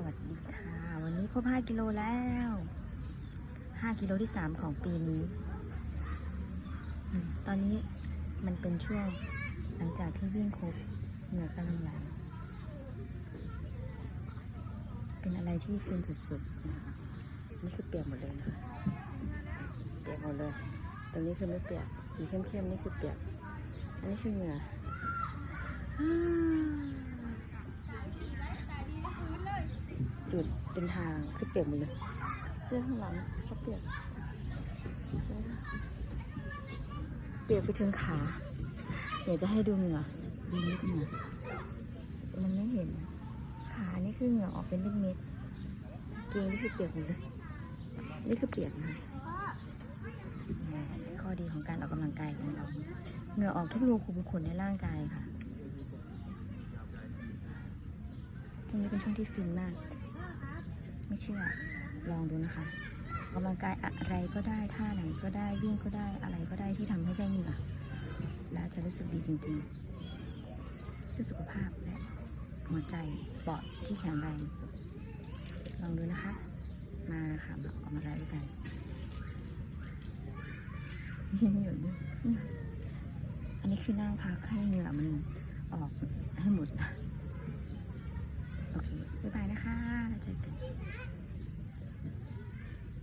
สวัสดีค่ะ วันนี้ครบ 5 กิโลแล้ว 5 กิโลที่ 3 ของปีนี้ ตอนนี้มันเป็นช่วงหลังจากที่วิ่งครบเหงื่อกำลังไหลเป็นอะไรที่ฟินสุดๆ นี่คือเปียกหมดเลยนะคะ เปียกหมดเลย ตรงนี้คือไม่เปียก สีเข้มๆ นี่คือเปียก อันนี้คือเหงื่อา จุดเป็นทางคือเปียกหมดเลย เสื้อข้างหลังก็เปียกเปียกไปถึงขาเดี๋ยวจะให้ดูเหงื่อดูนิดเหงื่อมันไม่เห็น ขานี่คือเหงื่อออกเป็นเม็ดๆเกงนี่คือเปียกหมดเลยนี่คือเปียกนะเนี่ยข้อดีของการออกกำลังกายของเราเหงื่อออกทุกรูขุมขนในร่างกายค่ะตรงนี้เป็นช่วงที่ฟินมาก ไม่เชื่อลองดูนะคะออกกำลังกายอะไรก็ได้ท่าไหนก็ได้วิ่งก็ได้อะไรก็ได้ที่ทำให้ได้เหงื่อแล้วจะรู้สึกดีจริงๆด้วยสุขภาพและหัวใจปอดที่แข็งแรงลองดูนะคะ มาค่ะมาออกกำลังกายด้วยกันยังอยู่ด้วยอันนี้คือนั่งพักให้เหงื่อมันออกให้หมด โอเค บ๊ายบายนะคะแล้วเจอกัน